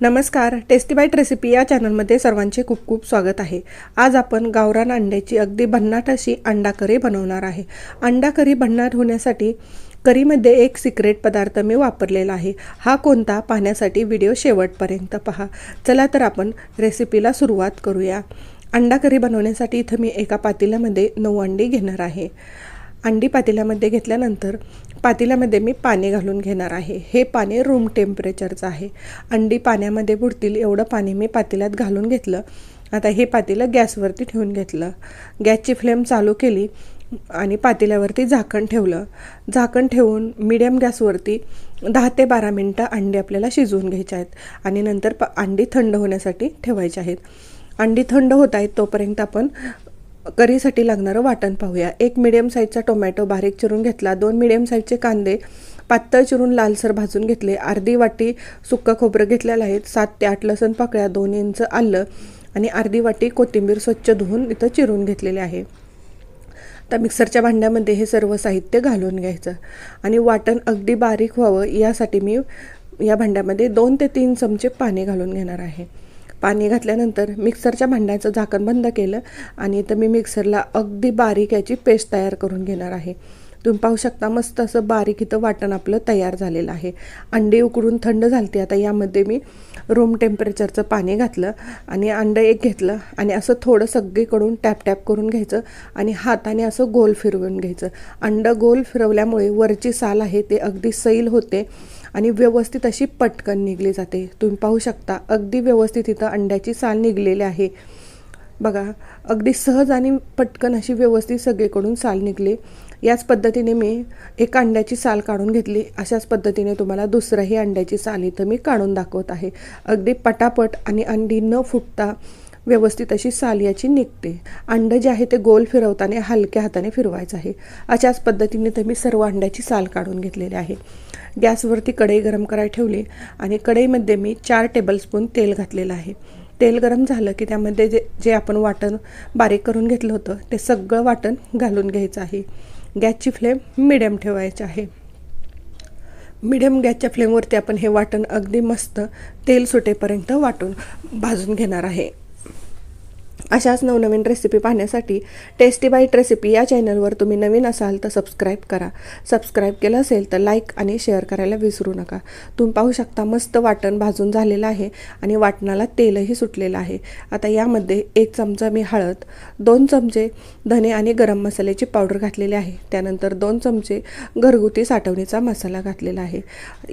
नमस्कार tasty bite recipe या चॅनलमध्ये सर्वांचे खूप खूप स्वागत आहे. आज आपण गावरान अंड्याची अगदी भन्नाट अशी अंडा करी बनवणार आहे. अंडा करी भन्नाट होण्यासाठी करीमध्ये एक सिक्रेट पदार्थ मी वापरलेला आहे. हा कोणता पाहण्यासाठी व्हिडिओ शेवटपर्यंत पहा. चला तर आपण रेसिपीला सुरुवात करूया. अंडा करी बनवण्यासाठी इथं मी एका पातेल्यामध्ये नऊ अंडी घेणार आहे. अंडी पातेल्यामध्ये घेतल्यानंतर पातेल्यामध्ये मी पाणी घालून घेणार आहे. हे पाणी रूम टेम्परेचरचं आहे. अंडी पाण्यामध्ये बुडतील एवढं पाणी मी पातेल्यात घालून घेतलं. आता हे पातेलं गॅसवरती ठेवून घेतलं. गॅसची फ्लेम चालू केली आणि पातेल्यावरती झाकण ठेवलं. झाकण ठेवून मिडियम गॅसवरती दहा ते बारा मिनटं अंडी आपल्याला शिजवून घ्यायच्या आहेत आणि नंतर प अंडी थंड होण्यासाठी ठेवायची आहेत. अंडी थंड होत आहेत तोपर्यंत आपण करीसाठी लागणारं वाटण पाहूया. एक मिडियम साईजचा टोमॅटो बारीक चिरून घेतला. दोन मिडियम साईजचे कांदे पातळ चिरून लालसर भाजून घेतले. अर्धी वाटी सुक्क खोबरं घेतलेलं आहे. सात ते आठ लसण पाकळ्या दोन इंच आलं आणि अर्धी वाटी कोथिंबीर स्वच्छ धुवून इथं चिरून घेतलेले आहे. तर मिक्सरच्या भांड्यामध्ये हे सर्व साहित्य घालून घ्यायचं. आणि वाटण अगदी बारीक व्हावं यासाठी मी या भांड्यामध्ये दोन ते तीन चमचे पाणी घालून घेणार आहे. पाणी घातल्यानंतर मिक्सरच्या भांड्याचं झाकण बंद केलं आणि इथं मी मिक्सरला अगदी बारीक याची पेस्ट तयार करून घेणार आहे. तुम्ही पाहू शकता मस्त असं बारीक इथं वाटण आपलं तयार झालेलं आहे. अंडी उकडून थंड झालते. आता यामध्ये मी रूम टेम्परेचरचं पाणी घातलं आणि अंडं एक घेतलं आणि असं थोडं सगळीकडून टॅप टॅप करून घ्यायचं आणि हाताने असं गोल फिरवून घ्यायचं. अंडं गोल फिरवल्यामुळे वरची साल आहे ते अगदी सैल होते आणि व्यवस्थित अशी पटकन निघली जाते. तुम्ही पाहू शकता अगदी व्यवस्थित इथं अंड्याची साल निघलेली आहे. बघा अगदी सहज आणि पटकन अशी व्यवस्थित सगळीकडून साल निघली. याच पद्धतीने मी एक अंड्याची साल काढून घेतली. अशाच पद्धतीने तुम्हाला दुसरंही अंड्याची साल इथं मी काढून दाखवत आहे. अगदी पटापट आणि अंडी न फुटता व्यवस्थित अशी साल याची निघते. अंडं जे आहे ते गोल फिरवताना हलक्या हाताने फिरवायचं आहे. अशाच पद्धतीने तर मी सर्व अंड्याची साल काढून घेतलेली आहे. गॅसवरती कढई गरम करायला ठेवली आणि कढईमध्ये मी चार टेबलस्पून तेल घातलेलं आहे. तेल गरम झालं की त्यामध्ये जे जे आपण वाटण बारीक करून घेतलं होतं ते सगळं वाटण घालून घ्यायचं आहे. गॅसची फ्लेम मिडियम ठेवायची आहे. मिडियम गॅसच्या फ्लेमवरती आपण हे वाटण अगदी मस्त तेल सुटेपर्यंत वाटून भाजून घेणार आहे. अशाच नवनवीन रेसिपी पाहण्यासाठी टेस्टी बाईट रेसिपी या चॅनलवर तुम्ही नवीन असाल तर सबस्क्राईब करा. सबस्क्राईब केलं असेल तर लाईक आणि शेअर करायला विसरू नका. तुम्ही पाहू शकता मस्त वाटण भाजून झालेलं आहे आणि वाटणाला तेलही सुटलेलं आहे. आता यामध्ये एक चमचा मी हळद दोन चमचे धने आणि गरम मसाल्याची पावडर घातलेली आहे. त्यानंतर दोन चमचे घरगुती साठवणीचा मसाला घातलेला आहे.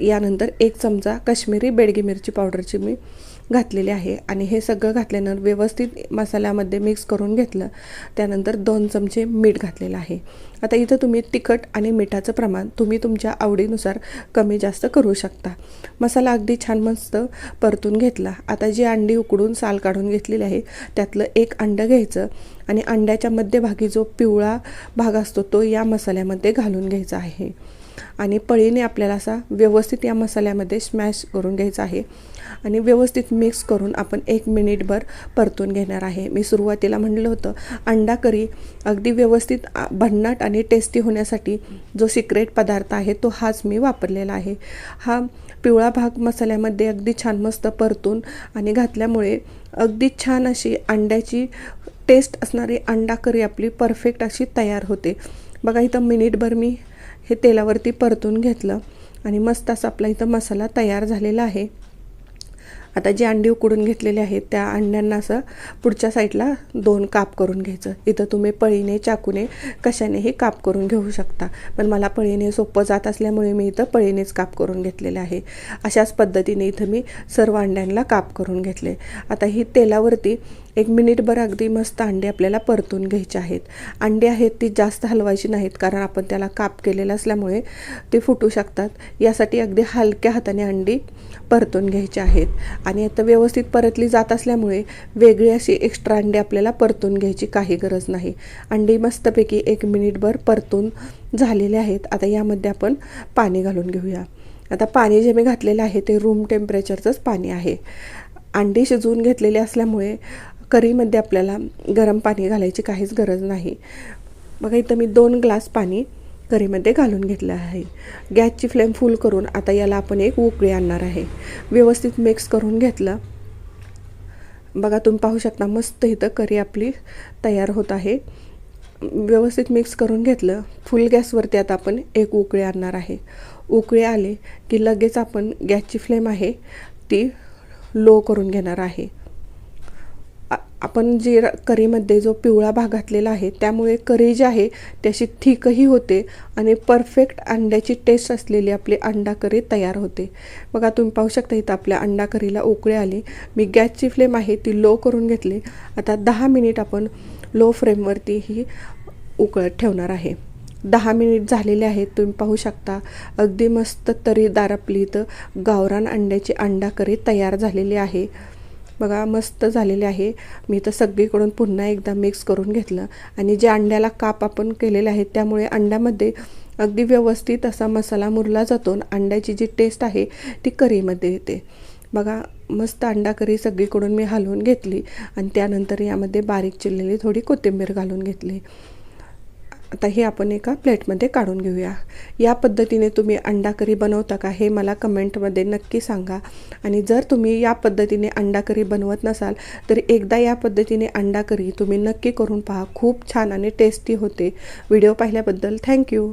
यानंतर एक चमचा काश्मीरी बेडगी मिरची पावडरची मी घातलेली आहे आणि हे सगळं घातल्यानंतर व्यवस्थित मसा मसाल्यामध्ये मिक्स करून घेतलं. त्यानंतर दोन चमचे मीठ घातलेलं आहे. आता इथं तुम्ही तिखट आणि मिठाचं प्रमाण तुम्ही तुमच्या आवडीनुसार कमी जास्त करू शकता. मसाला अगदी छान मस्त परतून घेतला. आता जी अंडी उकडून साल काढून घेतलेली आहे त्यातलं एक अंडं घ्यायचं आणि अंड्याच्या मध्यभागी जो पिवळा भाग असतो तो या मसाल्यामध्ये घालून घ्यायचा आहे. आणि पळीने आपल्याला असा व्यवस्थित या मसाल्यामध्ये स्मॅश करून घ्यायचा आहे. आणि व्यवस्थित मिक्स करून आपण एक मिनिटभर परतून घेणार आहे. मी सुरुवातीला म्हणलं होतं अंडा करी अगदी व्यवस्थित भन्नाट आणि आणि टेस्टी होण्यासाठी जो सिक्रेट पदार्थ आहे तो हाच मी वापरलेला आहे. हा पिवळा भाग मसाल्यामध्ये अगदी छान मस्त परतून आणि घातल्यामुळे अगदी छान अशी अंड्याची टेस्ट असणारी अंडा करी आपली परफेक्ट अशी तयार होते. बघा इथं मिनिटभर मी हे तेलावरती परतून घेतलं आणि मस्त असा आपला इथं मसाला तयार झालेला आहे. आता जी अंडी उकडून घेतलेली आहेत त्या अंड्यांना असं पुढच्या साईडला दोन काप करून घ्यायचं. इथं तुम्ही पळीने चाकूने कशानेही काप करून घेऊ शकता. पण मला पळीने सोपं जात असल्यामुळे मी इथं पळीनेच काप करून घेतलेले आहे. अशाच पद्धतीने इथं मी सर्व अंड्यांना काप करून घेतले. आता ही तेलावरती एक मिनिटभर अगदी मस्त अंडे आपल्याला परतून घ्यायचे आहेत. अंडे आहेत ती जास्त हलवायची नाहीत कारण आपण त्याला काप केलेलं असल्यामुळे ते फुटू शकतात. यासाठी अगदी हलक्या हाताने अंडी परतून घ्यायची आहेत. आणि आता व्यवस्थित परतली जात असल्यामुळे वेगळी अशी एक्स्ट्रा अंडे आपल्याला परतून घ्यायची काही गरज नाही. अंडी मस्तपैकी एक मिनिटभर परतून झालेले आहेत. आता यामध्ये आपण पाणी घालून घेऊया. आता पाणी जे मी घातलेलं आहे ते रूम टेम्परेचरचंच पाणी आहे. अंडी शिजवून घेतलेले असल्यामुळे करीमध्ये आपल्याला गरम पाणी घालायची काहीच गरज नाही. बघा इथं मी दोन ग्लास पाणी करीमध्ये घालून घेतलं आहे. गॅसची फ्लेम फुल करून आता याला आपण एक उकळी आणणार आहे. व्यवस्थित मिक्स करून घेतलं. बघा तुम्ही पाहू शकता मस्त इथं करी आपली तयार होत आहे. व्यवस्थित मिक्स करून घेतलं. फुल गॅसवरती आता आपण एक उकळी आणणार आहे. उकळी आले की लगेच आपण गॅसची फ्लेम आहे ती लो करून घेणार आहे. आपण जे र- करीमध्ये जो पिवळा भाग घातलेला आहे त्यामुळे करी जी आहे त्याची अशी थिकही होते आणि परफेक्ट अंड्याची टेस्ट असलेली आपली अंडा करी तयार होते. बघा तुम्ही पाहू शकता इथं आपल्या अंडा करीला उकळे आले. मी गॅसची फ्लेम आहे ती लो करून घेतली. आता दहा मिनिट आपण लो फ्लेमवरती ही उकळत ठेवणार आहे. दहा मिनिट झालेले आहेत तुम्ही पाहू शकता. अगदी मस्त तरीदार आपली इथं गावरान अंड्याची अंडा करी तयार झालेली आहे. बघा मस्त झालेले आहे. मी तर सगळीकडून पुन्हा एकदा मिक्स करून घेतलं. आणि जे अंड्याला काप आपण केलेले आहेत त्यामुळे अंड्यामध्ये अगदी व्यवस्थित असा मसाला मुरला जातो आणि अंड्याची जी टेस्ट आहे ती करीमध्ये येते. बघा मस्त अंडा करी सगळीकडून मी हलवून घेतली आणि त्यानंतर यामध्ये बारीक चिरलेली थोडी कोथिंबीर घालून घेतली. आता हे आपण एका प्लेटमध्ये काढून घेऊया. या पद्धतीने तुम्ही अंडा करी बनवता का हे मला कमेंटमध्ये नक्की सांगा. आणि जर तुम्ही या पद्धतीने अंडा करी बनवत नसाल तर एकदा या पद्धतीने अंडा करी तुम्ही नक्की करून पहा. खूप छान आणि टेस्टी होते. व्हिडिओ पाहिल्याबद्दल थँक्यू.